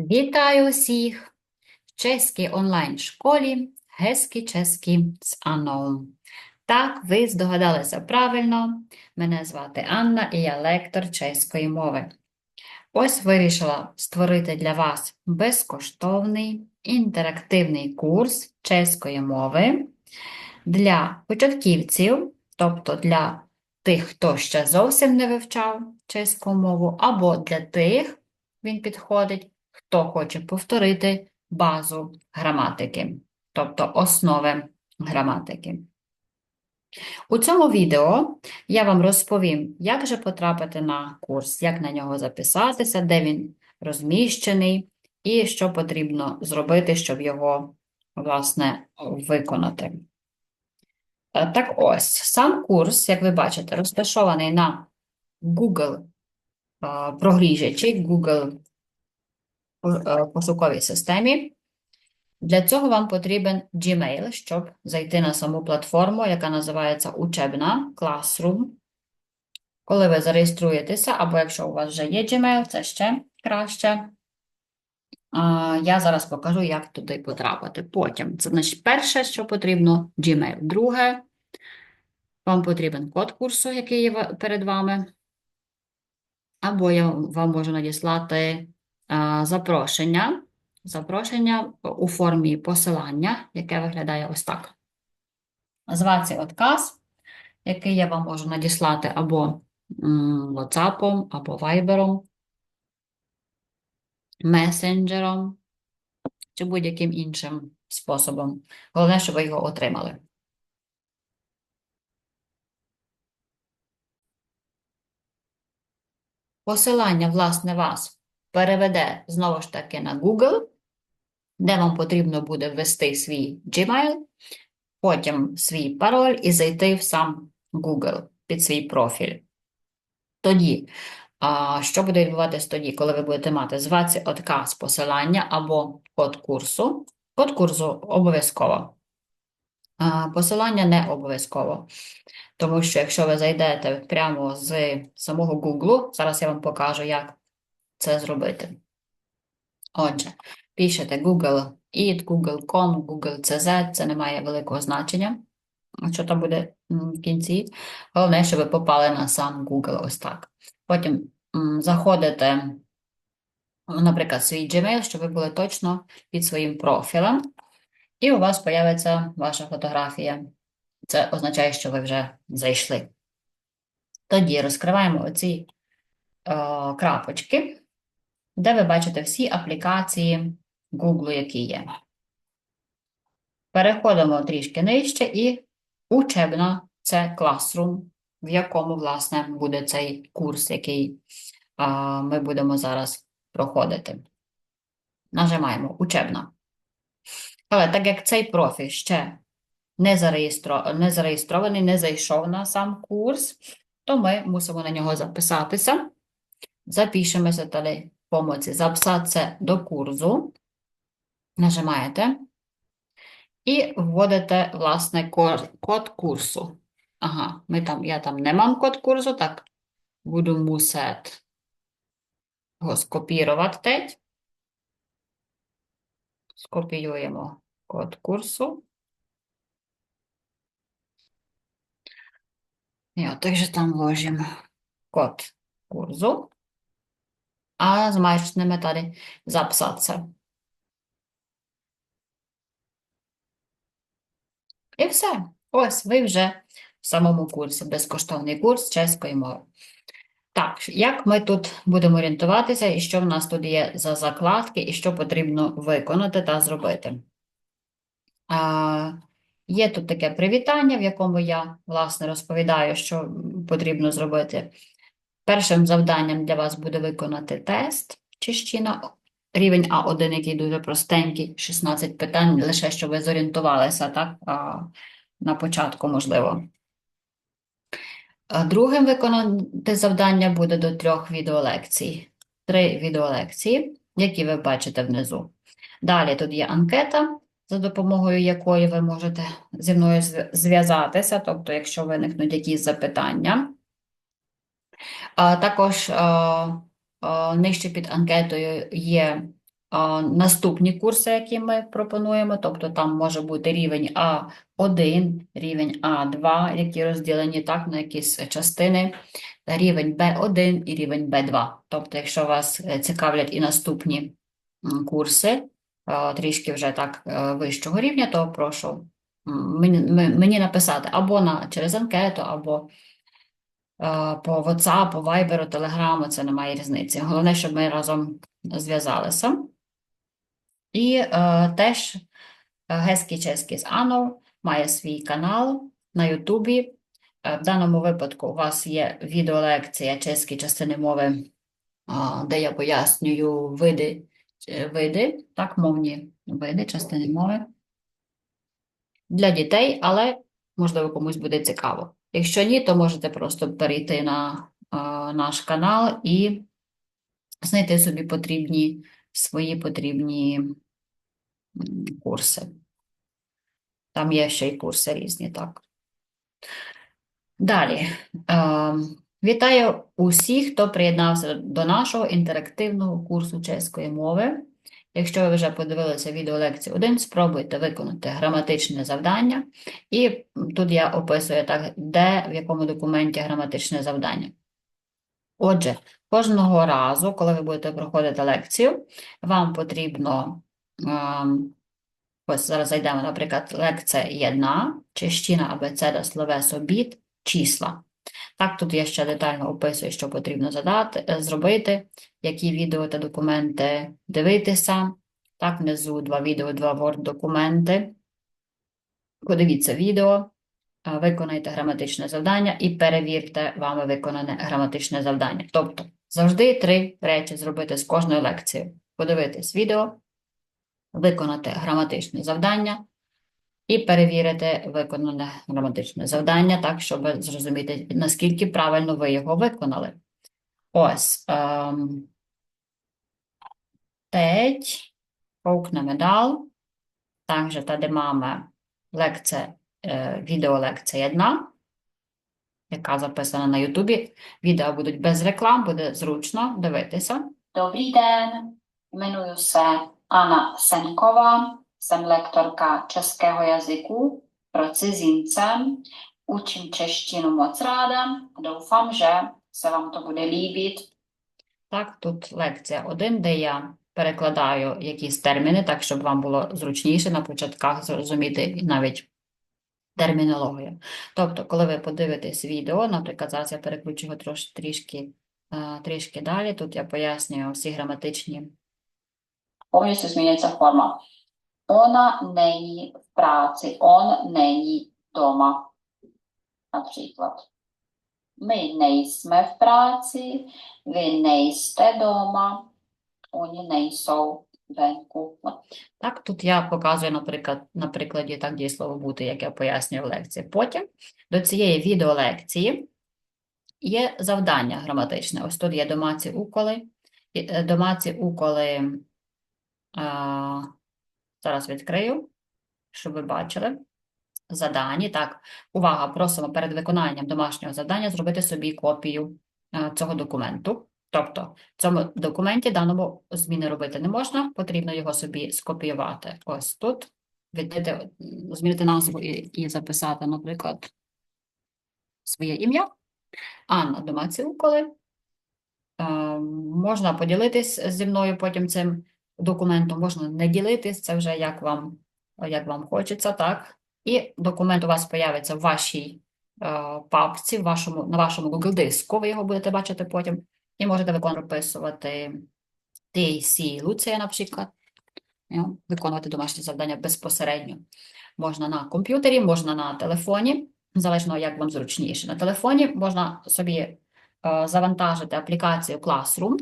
Вітаю усіх в чеській онлайн-школі Геський чеський з Анною. Так, ви здогадалися правильно. Мене звати Анна і я лектор чеської мови. Ось вирішила створити для вас безкоштовний інтерактивний курс чеської мови для початківців, тобто для тих, хто ще зовсім не вивчав чеську мову, або для тих, він підходить, хто хоче повторити базу граматики, тобто основи граматики. У цьому відео я вам розповім, як же потрапити на курс, як на нього записатися, де він розміщений, і що потрібно зробити, щоб його, власне, виконати. Е, Так ось, сам курс, як ви бачите, розташований на Google е, прогріжачі, Google пошуковій системі. Для цього вам потрібен Gmail, щоб зайти на саму платформу, яка називається Учебна Classroom. Коли ви зареєструєтеся, або якщо у вас вже є Gmail, це ще краще. Я зараз покажу, як туди потрапити. Потім, це значить, перше, що потрібно, Gmail. Друге, вам потрібен код курсу, який є перед вами. Або я вам можу надіслати запрошення. Запрошення у формі посилання, яке виглядає ось так. Звати отказ, який я вам можу надіслати або WhatsApp, або Viber, месенджером чи будь-яким іншим способом. Головне, щоб ви його отримали. Посилання, власне, вас переведе знову ж таки на Google, де вам потрібно буде ввести свій Gmail, потім свій пароль і зайти в сам Google під свій профіль. Тоді, що буде відбуватись тоді, коли ви будете мати звати отказ посилання або код курсу? Код курсу обов'язково. Посилання не обов'язково. Тому що якщо ви зайдете прямо з самого Google, зараз я вам покажу, як це зробити. Отже, пишете Google It, Google.com, Google CZ, це не має великого значення, що там буде в кінці. Головне, щоб ви попали на сам Google ось так. Потім заходите, наприклад, в свій Gmail, щоб ви були точно під своїм профілем, і у вас появиться ваша фотографія. Це означає, що ви вже зайшли. Тоді розкриваємо оці е, крапочки, де ви бачите всі аплікації Google, які є. Переходимо трішки нижче і учебна це Classroom, в якому, власне, буде цей курс, який а, ми будемо зараз проходити. Нажимаємо учебна. Але так як цей профіль ще не, зареєстро... не зареєстрований, не зайшов на сам курс, то ми мусимо на нього записатися. Запишемося далі помоці записатися до курсу. Нажимаєте і вводите, власне, код курсу. Ага, ми там, я там не мам код курсу, так буду мусити його скопірувати. teď. Скопіюємо код курсу. І от также там вложимо код курсу. А змачнемо tady записатися. І все. Ось ви вже в самому курсі, безкоштовний курс чеської мови. Так, як ми тут будемо орієнтуватися, і що в нас тут є за закладки, і що потрібно виконати та зробити? А, є тут таке привітання, в якому я, власне, розповідаю, що потрібно зробити. Першим завданням для вас буде виконати тест чищина, рівень А1, який дуже простенький, 16 питань, лише щоб ви зорієнтувалися, так, на початку, можливо. Другим виконати завдання буде до трьох відеолекцій. Три відеолекції, які ви бачите внизу. Далі тут є анкета, за допомогою якої ви можете зі мною зв'язатися, тобто, якщо виникнуть якісь запитання. Також нижче під анкетою є наступні курси, які ми пропонуємо, тобто там може бути рівень А1, рівень А2, які розділені так на якісь частини, рівень Б1 і рівень Б2. Тобто, якщо вас е, цікавлять і наступні курси, трішки вже так е, вищого рівня, то прошу мені, написати або на, через анкету, або по WhatsApp, по Viber, Telegram, це немає різниці. Головне, щоб ми разом зв'язалися. І е, теж е, Геський чеський з Анною має свій канал на Ютубі. Е, В даному випадку у вас є відеолекція чеські частини мови, де я пояснюю види, е, види, так, мовні види, частини мови для дітей, але можливо комусь буде цікаво. Якщо ні, то можете просто перейти на е, наш канал і знайти собі потрібні свої потрібні курси. Там є ще й курси різні, так. Далі. Е, Вітаю усіх, хто приєднався до нашого інтерактивного курсу чеської мови. Якщо ви вже подивилися відеолекцію 1, спробуйте виконати граматичне завдання. І тут я описую так, де, в якому документі граматичне завдання. Отже, кожного разу, коли ви будете проходити лекцію, вам потрібно, ем, ось зараз зайдемо, наприклад, лекція 1, чещина абецеда словес обід, числа. Так, тут я ще детально описую, що потрібно задати, е, зробити, які відео та документи дивитися. Так, внизу два відео, два Word-документи. Подивіться відео, е, виконайте граматичне завдання і перевірте вами виконане граматичне завдання. Тобто, завжди три речі зробити з кожною лекцією. Подивитись відео, виконати граматичне завдання і перевірити виконане граматичне завдання, так, щоб зрозуміти, наскільки правильно ви його виконали. Ось. Ем, teď koukneme dál. Takže tady máme lekce, е, відеолекція 1, яка записана на Ютубі. Відео будуть без реклам, буде зручно дивитися. Dobrý den, jmenuji se Anna Senková, jsem lektorka českého jazyku pro cizince, učím češtinu moc ráda a doufám, že se vám to bude líbit. Так, тут лекція 1, де я перекладаю якісь терміни, так, щоб вам було зручніше на початках зрозуміти навіть термінологію. Тобто, коли ви подивитесь відео, наприклад, зараз я переключу його трош, трішки, е, трішки далі, тут я пояснюю всі граматичні Повністю змінюється форма. Ona není v práci, on není doma. Například. My nejsme v práci, vy nejste doma, oni nejsou. No, Так, тут я показую, наприклад, на прикладі так дієслово бути, як я пояснюю в лекції. Потім до цієї відеолекції є завдання граматичне. Ось тут є домаці уколи. Домаці уколи а, зараз відкрию, щоб ви бачили. Задані. Так, увага, просимо перед виконанням домашнього завдання зробити собі копію е, цього документу. Тобто, в цьому документі даному зміни робити не можна, потрібно його собі скопіювати. Ось тут, віддати, змінити назву і, і записати, наприклад, своє ім'я. Анна Домаці Уколи. Е, Можна поділитись зі мною потім цим документом, можна не ділитись, це вже як вам, як вам хочеться, так? І документ у вас появиться в вашій е, папці, в вашому, на вашому Google диску, ви його будете бачити потім. І можете виконувати, сі Луція, наприклад, ну, виконувати домашні завдання безпосередньо. Можна на комп'ютері, можна на телефоні, залежно як вам зручніше. На телефоні можна собі е, завантажити аплікацію Classroom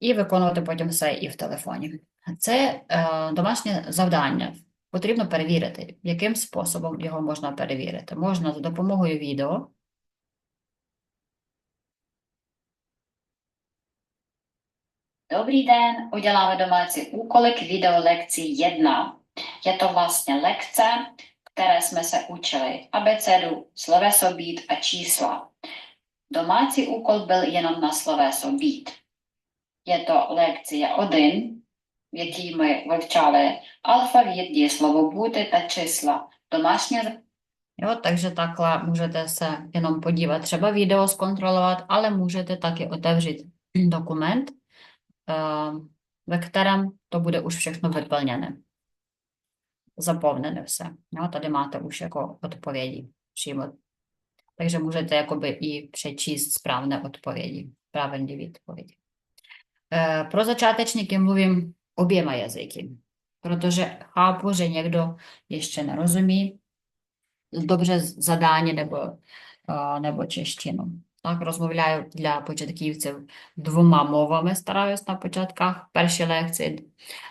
і виконувати потім все і в телефоні. Це е, домашнє завдання. Потрібно перевірити, яким способом його можна перевірити. Можна за допомогою відео. Dobrý den, uděláme domácí úkoly k videolekci 1. Je to vlastně lekce, které jsme se učili abecedu, sloveso být a čísla. Domácí úkol byl jenom na sloveso být. Є то лекція 1, в якій ми вивчали алфавіт, дієслово бути та числа. Домашнє Jo, takže takhle můžete se jenom podívat. Třeba video zkontrolovat, ale můžete taky otevřít dokument, eh, ve kterém to bude už všechno vyplněné. Zaповнеné все. Jo, tady máte už jako odpovědi přímo. Takže můžete jakoby i přečíst správné odpovědi, правильні відповіді. Е, Про začátečníky mluvím oběma jazyky, protože chápu, že někdo ještě nerozumí dobře zadání nebo, е, nebo češtину. Так, розмовляю для початківців двома мовами, стараюсь на початках перші лекції,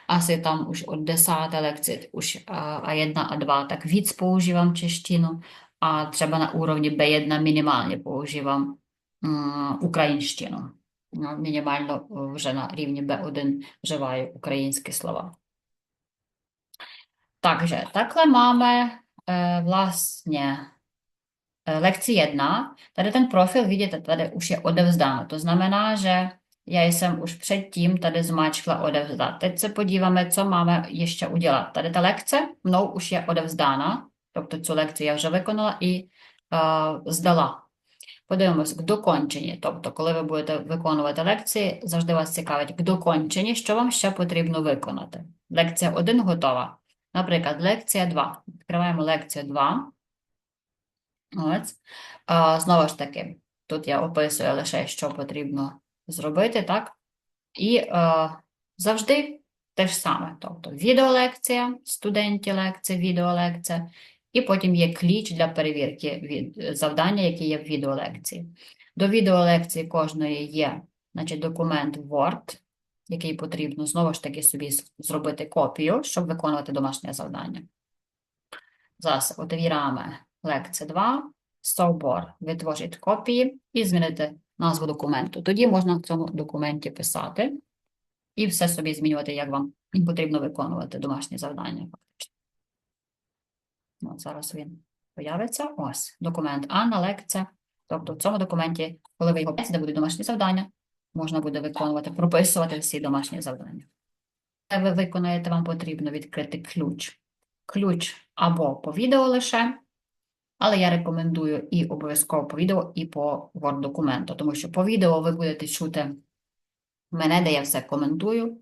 asi tam už od desáté lekce, už a, A1, A2, tak víc používám češtinu a třeba na úrovni B1 minimálně používám м, українщину. Ну, Мінімально е, вже на рівні B1 вживаю українські слова. Takže takhle máme e, vlastně e, lekci 1. Tady ten profil, vidíte, tady už je odevzdáno. To znamená, že já jsem už předtím tady zmáčkla odevzdat. Teď se podíváme, co máme ještě udělat. Tady ta lekce mnou už je odevzdána, тобто цю лекцію я вже виконала і е, здала. Подивимось, доконченні. Тобто, коли ви будете виконувати лекції, завжди вас цікавить доконченні, що вам ще потрібно виконати. Лекція 1 готова. Наприклад, лекція 2. Відкриваємо лекцію 2. Ось. А, знову ж таки, тут я описую лише, що потрібно зробити, так? І е, завжди те ж саме. Тобто відеолекція, студенті лекція, відеолекція, і потім є ключ для перевірки від завдання, які є в відеолекції. До відеолекції кожної є значить, документ Word, який потрібно знову ж таки собі зробити копію, щоб виконувати домашнє завдання. Зараз otevíráme лекція 2, стовбор, відтворіть копії і змінити назву документу. Тоді можна в цьому документі писати і все собі змінювати, як вам потрібно виконувати домашні завдання. От зараз він появиться. Ось документ Анна, лекція. Тобто в цьому документі, коли ви його бачите, будуть домашні завдання, можна буде виконувати, прописувати всі домашні завдання. Ви виконаєте, вам потрібно відкрити ключ. Ключ або по відео лише, але я рекомендую і обов'язково по відео, і по Word документу, тому що по відео ви будете чути мене, де я все коментую,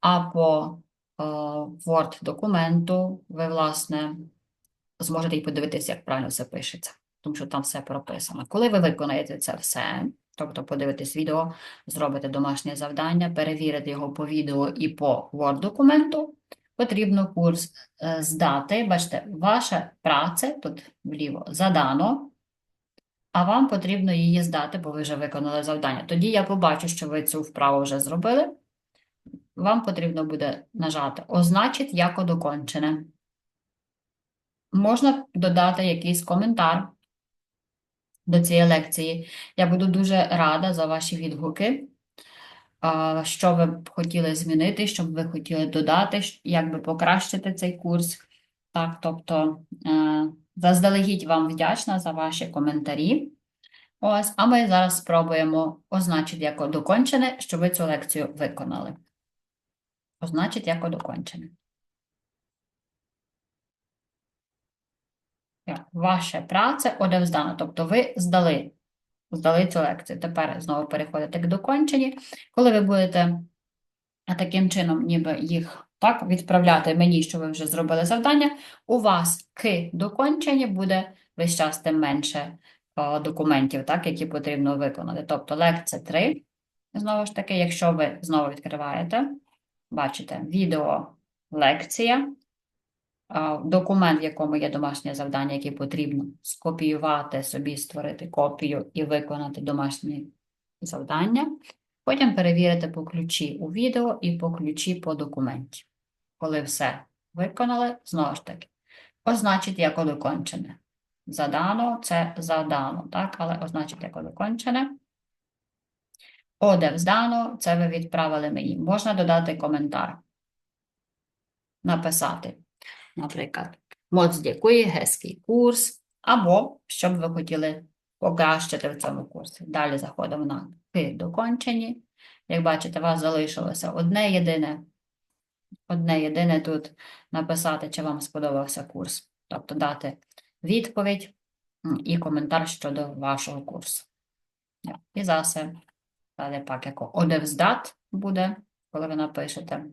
а по е, Word документу ви, власне, зможете і подивитися, як правильно все пишеться, тому що там все прописано. Коли ви виконаєте це все, тобто подивитесь відео, зробите домашнє завдання, перевірите його по відео і по Word документу, потрібно курс е, здати. Бачите, ваша праця тут вліво задано, а вам потрібно її здати, бо ви вже виконали завдання. Тоді я побачу, що ви цю вправу вже зробили. Вам потрібно буде нажати Означить як докончене. Можна додати якийсь коментар до цієї лекції. Я буду дуже рада за ваші відгуки, що ви б хотіли змінити, що б ви хотіли додати, як би покращити цей курс. Так, тобто, е, заздалегідь вам вдячна за ваші коментарі. Ось, а ми зараз спробуємо означити як докончене, що ви цю лекцію виконали. Означить як докончене. Ваша праця одевздана, тобто ви здали, здали цю лекцію. Тепер знову переходите к доконченні. Коли ви будете таким чином ніби їх так відправляти мені, що ви вже зробили завдання, у вас к доконченні буде весь час тим менше о, документів, так, які потрібно виконати. Тобто лекція 3, знову ж таки, якщо ви знову відкриваєте, бачите, відео лекція, документ, в якому є домашнє завдання, яке потрібно скопіювати собі, створити копію і виконати домашнє завдання. Потім перевірити по ключі у відео і по ключі по документі. Коли все виконали, знову ж таки, означить як докончене. Задано це задано, так, але означить як докончене. Одевздано це ви відправили мені. Можна додати коментар. Написати, наприклад, моc дякую, геський курс, або що б ви хотіли покращити в цьому курсі. Далі заходимо на «К» докончені Як бачите, у вас залишилося одне єдине, одне єдине тут написати, чи вам сподобався курс. Тобто дати відповідь і коментар щодо вашого курсу. І зase далі пак як одевздат буде, коли ви напишете.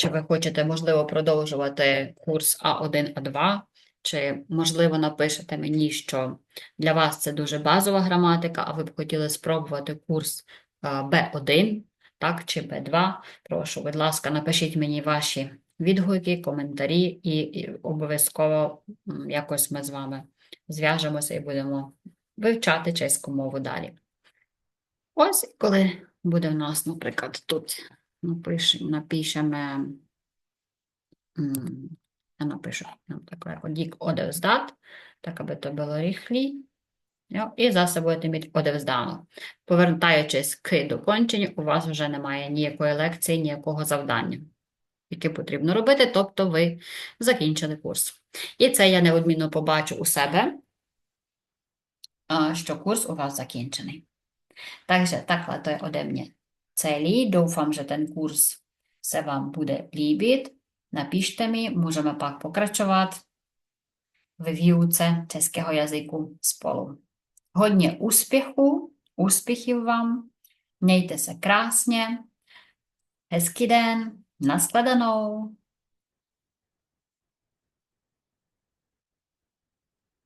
Чи ви хочете, можливо, продовжувати курс А1, А2, чи, можливо, напишете мені, що для вас це дуже базова граматика, а ви б хотіли спробувати курс Б1, так, чи Б2. Прошу, будь ласка, напишіть мені ваші відгуки, коментарі, і, і обов'язково якось ми з вами зв'яжемося і будемо вивчати чеську мову далі. Ось, коли буде в нас, наприклад, тут напишемо, я напишу, дік одевздат, так аби то було ріхлі. Jo, І зase будете мати одевздано. Повертаючись к доконченню, у вас вже немає ніякої лекції, ніякого завдання, яке потрібно робити, тобто ви закінчили курс. І це я неодмінно побачу у себе, що курс у вас закінчений. Takže takhle to ode mě celý. Doufám, že ten kurz se vám bude líbit. Napište mi, můžeme pak pokračovat ve výuce českého jazyku spolu. Hodně úspěchů, úspěchů vám, mějte se krásně, hezký den, nashledanou.